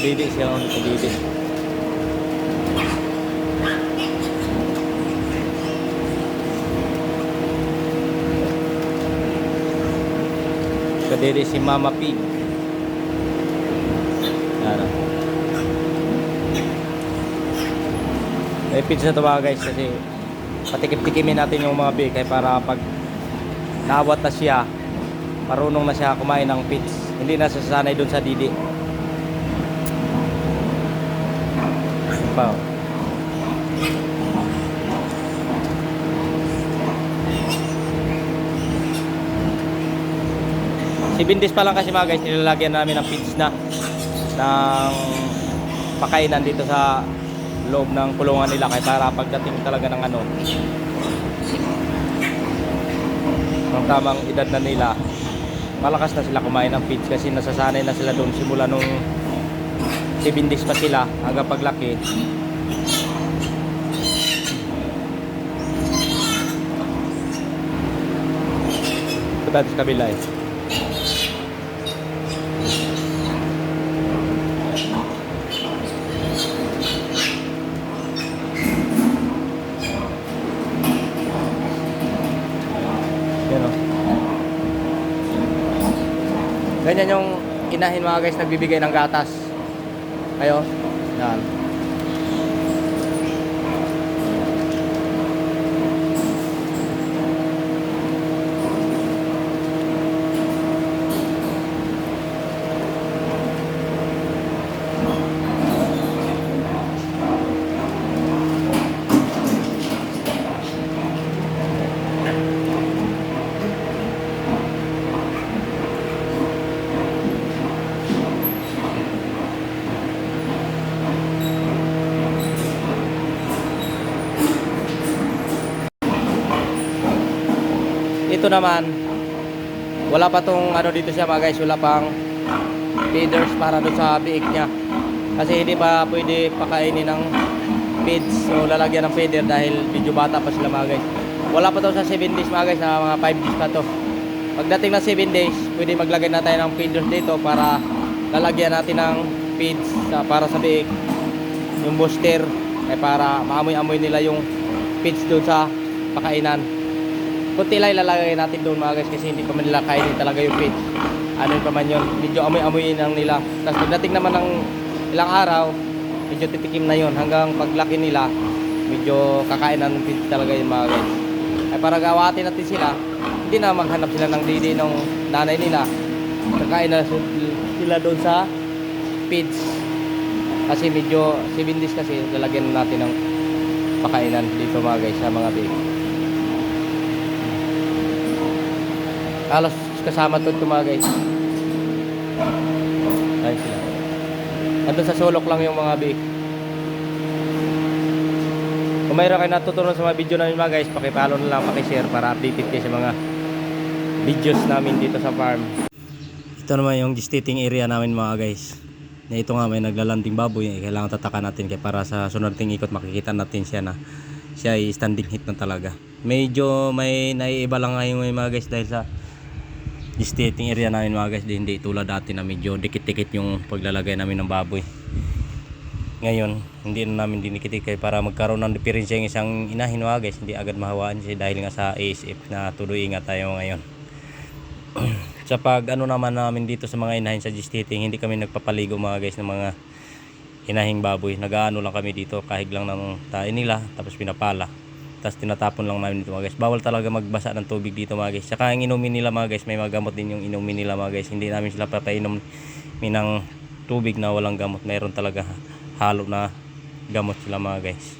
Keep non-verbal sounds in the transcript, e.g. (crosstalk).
Kadidi siya, oh, kadidi. Kadidi si Mama Pig. Ano. May pizza to mga guys kasi patikim-tikimin natin yung mga big kaya para pag naawat na siya marunong na siya kumain ng pits hindi na sasanay dun sa didi pa si Bindis pa lang kasi mga guys nilalagyan namin ng pits na ng pakainan dito sa loob ng kulungan nila. Kaya para pagdating talaga ng ano ng tamang edad na nila malakas na sila kumain ng feeds kasi nasasanay na sila doon simula nung 7 days pa sila hanggang paglaki dati sa kabila eh Yan o. Ganyan yung inahin mga guys nagbibigay ng gatas. Ayo. Yan. Ito naman wala pa tong ano dito siya mga guys, wala pang feeders para doon sa biik niya. Kasi hindi pa pwede pakainin ng feeds o lalagyan ng feeder dahil medyo bata pa sila mga guys. Wala pa to sa 7 days mga guys, na mga 5 days pa to. Pagdating ng 7 days, pwede maglagay na tayo ng feeders dito para lalagyan natin ng feeds sa, para sa biik. Yung booster ay para maamoy-amoy nila yung feeds doon sa pakainan kunti lang ilalagay natin doon mga guys kasi hindi pa man nila kainin talaga yung feed. Ano pa man yun medyo amoy-amoyin lang nila. Tapos pagdating naman ng ilang araw medyo titikim na yun. Hanggang paglaki nila medyo kakain ng feed talaga yun mga guys. Ay para gawatin natin sila hindi na maghanap sila ng didi ng nanay nila. Kakain na sila doon sa feeds. Kasi medyo 7 days kasi lalagyan natin ng pakainan dito mga guys sa mga baby Halos kasama to ito mga guys. Ayun sila. Andun sa sulok lang yung mga biik. Kung mayroon kayo natutunan sa mga video namin mga guys, pakipalo na lang, pakishare para updated kayo sa mga videos namin dito sa farm. Ito naman yung gestating area namin mga guys. Na ito nga may naglalanding baboy, eh, kailangan tataka natin kaya para sa sunod ting ikot makikita natin siya na siya ay standing hit na talaga. Medyo may naiiba lang ngayon mga guys dahil sa gestating area namin mga guys. Hindi tulad dati na medyo dikit-dikit yung paglalagay namin ng baboy. Ngayon hindi na namin dinikit kaya para magkaroon ng diferensya yung isang inahin mga guys. Hindi agad mahawaan siya dahil nga sa ASF na tuloy ingat tayo ngayon. (clears throat) Sa pag ano naman namin dito sa mga inahin sa gestating hindi kami nagpapaligo mga guys ng mga inahing baboy. Nagaano lang kami dito kahig lang ng tayo nila tapos pinapala tapos tinatapon lang namin dito mga guys. Bawal talaga magbasa ng tubig dito mga guys. Saka ang inumin nila mga guys may mga gamot din yung inumin nila mga guys. Hindi namin sila papainom ng tubig na walang gamot. Mayroon talaga halo na gamot sila mga guys